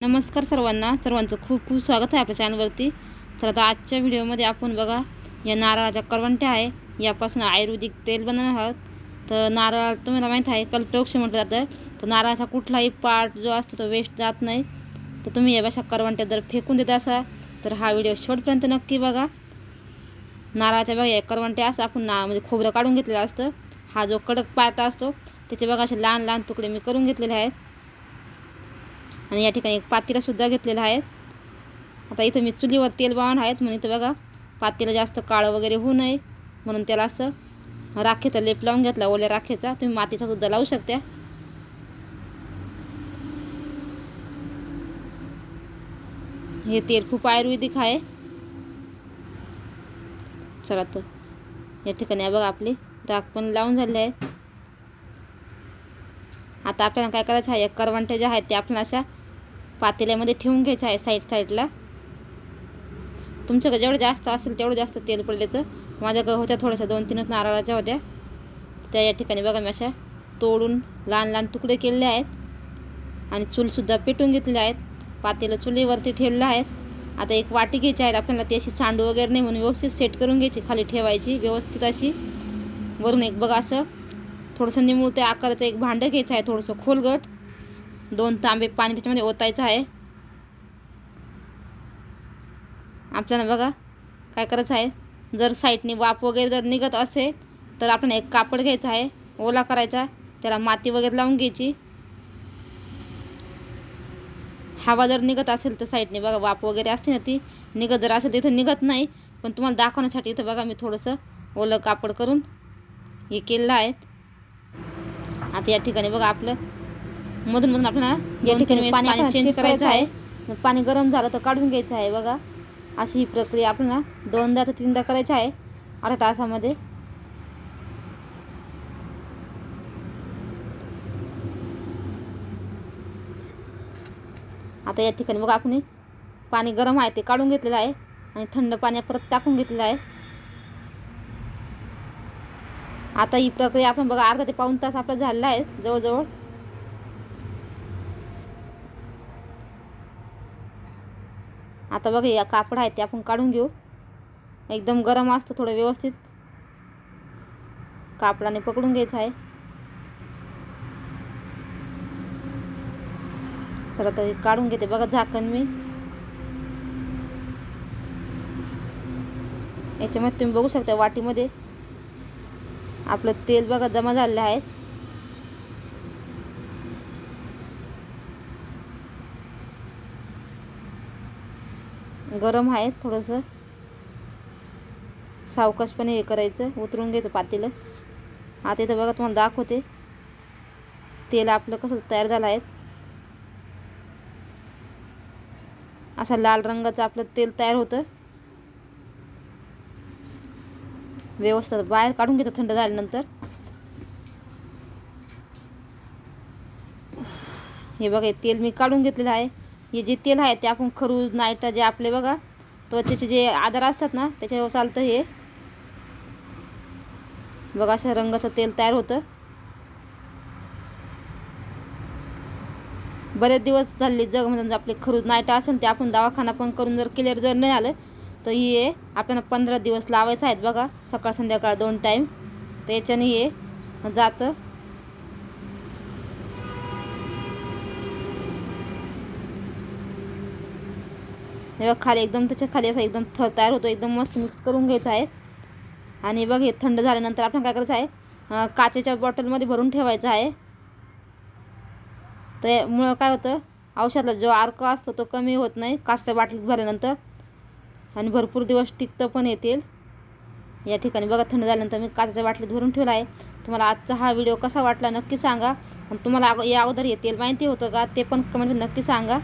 नमस्कार सर्वांना. सर्वांचं खूप खूप स्वागत आहे आपल्या चॅनलवरती तर आता आजच्या व्हिडिओमध्ये आपण बघा या नारळाच्या करवंट्या आहे. यापासून आयुर्वेदिक तेल बनवणार आहोत. तर नारळ तुम्हाला माहीत आहे कल्पवृक्ष म्हटलं जातं. तर नारळाचा कुठलाही पार्ट जो असतो तो वेस्ट जात नाही. तर तुम्ही या भाषा करवंट्या जर फेकून देत असाल तर हा व्हिडिओ शेवटपर्यंत नक्की बघा. नारळाच्या बघा या करवंट्या असं आपण ना म्हणजे खोबरं काढून घेतलेलं असतं. हा जो कडक पार्ट असतो त्याचे बघा असे लहान लहान तुकडे मी करून घेतलेले आहेत. आणि या ठिकाणी एक पातेलासुद्धा घेतलेला आहे आता इथं मी चुलीवर तेल बावण आहेत म्हणून इथं बघा पातीला जास्त काळं वगैरे होऊ नये म्हणून त्याला असं राखेचा लेप लावून घेतला ओल्या राखेचा. तुम्ही मातीचा सुद्धा लावू शकता. हे तेल खूप आयुर्वेदिक आहे. चला तर या ठिकाणी बघा आपली राख पण लावून झाले आहेत. आता आपल्याला काय करायचं आहे? या करवंट्या ज्या आहेत ते आपण अशा पातेल्यामध्ये ठेवून घ्यायचं आहे साईड साईडला तुमच्याकडे जेवढं जास्त असेल तेवढं जास्त तेल पडल्याचं. माझ्याकडे होत्या थोड्याशा दोन तीनच नारळाच्या होत्या. त्या या ठिकाणी बघा मी अशा तोडून लहान लहान तुकडे केलेले आहेत. आणि चूलसुद्धा पेटून घेतलेले आहेत. पातेलं चुलीवरती ठेवलेलं आहेत. आता एक वाटी घ्यायची आहेत आपल्याला ती अशी सांडू वगैरे नाही म्हणून व्यवस्थित सेट करून घ्यायची. खाली ठेवायची व्यवस्थित अशी. वरून एक बघा असं थोडंसं निमुळते आकाराचं एक भांडं घ्यायचं आहे थोडंसं खोलगट. दोन तांबे पाणी त्याच्यामध्ये ओतायचं आहे. आपल्याला बघा काय करायचं आहे. जर साईडने वाफ वगैरे जर निघत असेल तर आपण एक कापड घ्यायचं आहे ओला करायचा त्याला माती वगैरे लावून घ्यायची. हवा जर निघत असेल तर साईडने बघा वाफ वगैरे असते ना ती. निघत जर असेल तिथं निघत नाही. पण तुम्हाला दाखवण्यासाठी इथं बघा मी थोडंसं ओलं कापड करून हे केलेलं आहे. आता या ठिकाणी बघा आपलं मधून मधून आपल्याला या ठिकाणी पाणी चेंज करायचं आहे. पाणी गरम झालं तर काढून घ्यायचं आहे बघा. अशी ही प्रक्रिया आपल्याला दोनदा तर तीनदा करायची आहे. अर्ध्या तासामध्ये. आता या ठिकाणी बघा आपण पाणी गरम आहे ते काढून घेतलेलं आहे. आणि थंड पाणी परत टाकून घेतलेलं आहे. आता ही प्रक्रिया आपण बघा अर्धा ते पाऊण तास आपला झालेला आहे जवळजवळ. आता बघा या कापड आहे ते आपण काढून घेऊ. एकदम गरम असतं थोडं व्यवस्थित. कापडाने पकडून घ्यायचं आहे. चला तर काढून घेते. बघा झाकण मी. याच्यामध्ये तुम्ही बघू शकता वाटीमध्ये. आपलं तेल बघा जमा झालेलं आहे गरम आहे थोडंसं. सावकाशपणे हे करायचं उतरून घ्यायचं पातेलं. आता इथं बघा तुम्हाला दाखवते. तेल आपलं कसं तयार झालं आहे. असा लाल रंगाचं आपलं तेल तयार होतं. व्यवस्थित बाहेर काढून घ्यायचं थंड झाल्यानंतर. हे बघा तेल मी काढून घेतलेलं आहे. हे जे तेल आहे ते आपण खरूज नाईटा जे आपले बघा त्वचेचे जे आजार असतात ना त्याच्यावर चालतं हे. बघा अशा रंगाचं तेल तयार होतं. बरेच दिवस झाले जग म्हणजे आपले खरूज नायटा असेल ते आपण दवाखाना पण करून जर क्लिअर जर नाही आलं तर हे आपल्याला पंधरा दिवस लावायचं आहेत बघा सकाळ संध्याकाळ दोन टाईम तर याच्याने हे जातं. हे बघ खाली एकदम त्याच्याखाली असं एकदम थ तयार होतो एकदम मस्त मिक्स करून घ्यायचं आहे. आणि बघ हे थंड झाल्यानंतर आपण काय करायचं आहे काचेच्या बॉटलमध्ये भरून ठेवायचं आहे. त्यामुळं काय होतं औषधाला जो अर्क असतो तो कमी होत नाही. काचच्या बाटलीत भरल्यानंतर आणि भरपूर दिवस टिकतं पण येतील. या ठिकाणी बघा थंड झाल्यानंतर मी काचाच्या बाटलीत भरून ठेवला आहे. तुम्हाला आजचा हा व्हिडिओ कसा वाटला नक्की सांगा. आणि तुम्हाला अगो या अगोदर येतील माहिती होतं का? ते पण कमेंट नक्की सांगा.